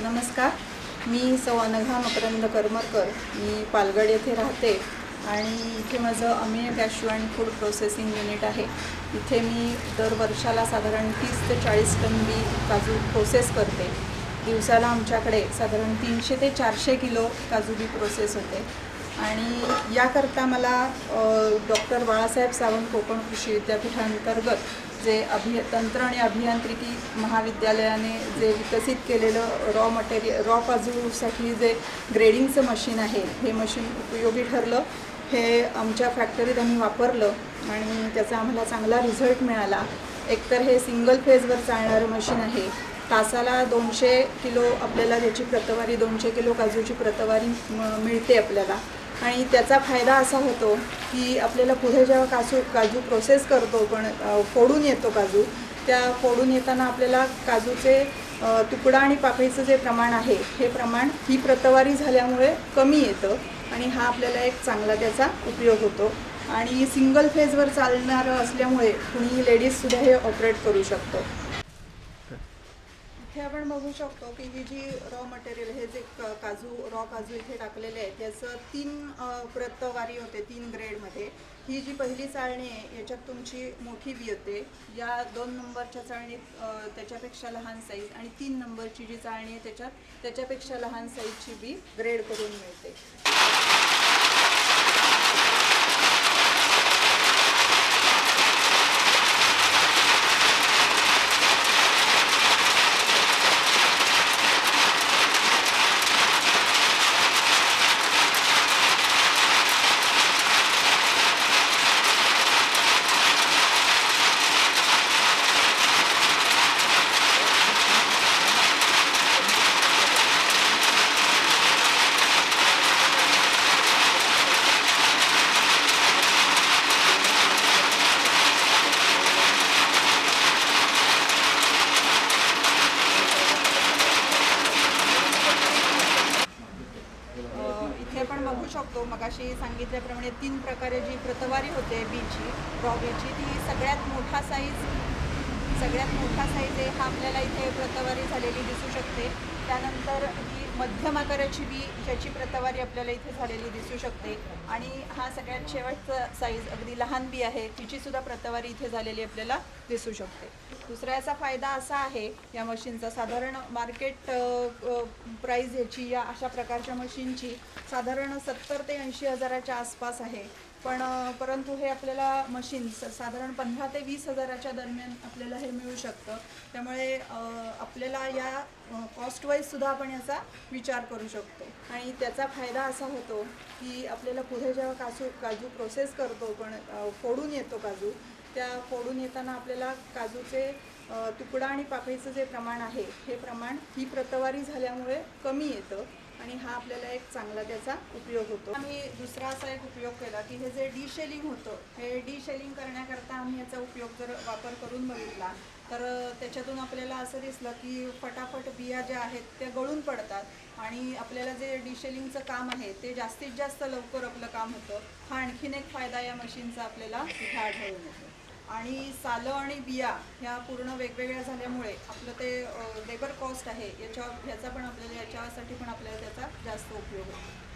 नमस्कार. मी सौ अनघा मकरंद करमरकर. मी पालगड येथे राहते आणि इथे माझं Amey cashew and food processing unit आहे. इथे मी दर वर्षाला साधारण तीस ते चाळीस टन बी काजू प्रोसेस करते. दिवसाला आमच्याकडे साधारण तीनशे ते चारशे किलो काजू बी प्रोसेस होते. आणि याकरता मला डॉक्टर बाळासाहेब सावंत कोकण कृषी विद्यापीठांतर्गत जे अभि तंत्र आणि अभियांत्रिकी महाविद्यालयाने जे विकसित केलेलं रॉ मटेरियल रॉ काजूसाठी जे ग्रेडिंगचं मशीन आहे हे मशीन उपयोगी ठरलं. हे आमच्या फॅक्टरीत आम्ही वापरलं आणि त्याचा आम्हाला चांगला रिझल्ट मिळाला. एकतर हे सिंगल फेजवर चालणारं मशीन आहे. तासाला दोनशे किलो आपल्याला त्याची प्रतवारी दोनशे किलो काजूची प्रतवारी म- मिळते आपल्याला. आणि त्याचा फायदा असा होतो की आपल्याला पुढे जेव्हा काजू काजू प्रोसेस करतो पण फोडून येतो काजू त्या फोडून येताना आपल्याला काजूचे तुकडा आणि पाकळीचं जे प्रमाण आहे हे प्रमाण ही प्रतवारी झाल्यामुळे कमी येतं आणि हा आपल्याला एक चांगला त्याचा उपयोग होतो. आणि सिंगल फेजवर चालणारं असल्यामुळे कुणी लेडीजसुद्धा हे ऑपरेट करू शकतो. इथे आपण बघू शकतो की ही जी रॉ मटेरियल हे जे क- काजू रॉ काजू इथे टाकलेले आहेत याचं तीन प्रतवारी होते तीन ग्रेडमध्ये ही जी पहिली चाळणी आहे याच्यात तुमची मोठी बी येते. या दोन नंबरच्या चाळणीत त्याच्यापेक्षा लहान साईज आणि तीन नंबरची जी चाळणी आहे त्याच्यात त्याच्यापेक्षा लहान साईजची बी ग्रेड करून मिळते अ, इथे आपण बघू शकतो. मगाशी सांगितल्याप्रमाणे तीन प्रकारे जी प्रतवारी होते बीची रॉबीची ती सगळ्यात मोठा साईज सगळ्यात मोठा साईज आहे. हा आपल्याला इथे प्रतवारी झालेली दिसू शकते. त्यानंतर ही मध्यम आकाराची बी ह्याची प्रतवारी आपल्याला इथे झालेली दिसू शकते. आणि हा सगळ्यात शेवटचा साईज अगदी लहान बी आहे. तिची सुद्धा प्रतवारी इथे झालेली आपल्याला दिसू शकते. दुसरा याचा फायदा असा आहे या मशीनचा. साधारण मार्केट प्राईज ह्याची या अशा प्रकारच्या मशीनची साधारण सत्तर ते ऐंशी हजाराच्या आसपास आहे. पण परंतु हे आपल्याला मशीन साधारण पंधरा ते वीस हजाराच्या दरम्यान आपल्याला हे मिळू शकतं. त्यामुळे आपल्याला या कॉस्टवाईजसुद्धा आपण याचा विचार करू शकतो. आणि त्याचा फायदा असा होतो की आपल्याला पुढे जेव्हा काजू काजू प्रोसेस करतो पण फोडून येतो काजू त्या फोडून येताना आपल्याला काजूचे तुकडा आणि पाकळीचं जे प्रमाण आहे हे प्रमाण ही प्रतवारी झाल्यामुळे कमी येतं. आणि हा आपल्याला एक चांगला त्याचा उपयोग होतो. आम्ही दुसरा असा एक उपयोग केला की हे जे डिशेलिंग होतं हे डिशेलिंग करण्याकरता आम्ही याचा उपयोग जर वापर करून बघितला तर त्याच्यातून आपल्याला असं दिसलं की फटाफट बिया ज्या आहेत त्या गळून पडतात आणि आपल्याला जे डिशेलिंगचं काम आहे ते जास्तीत जास्त लवकर आपलं काम होतं. हा आणखीन एक फायदा या मशीनचा आपल्याला इथे आढळून येतो. आणि सालं आणि बिया ह्या पूर्ण वेगवेगळ्या झाल्यामुळे आपलं ते लेबर कॉस्ट आहे याच्या ह्याचा पण आपल्याला याच्यासाठी पण आपल्याला त्याचा जास्त उपयोग होतो.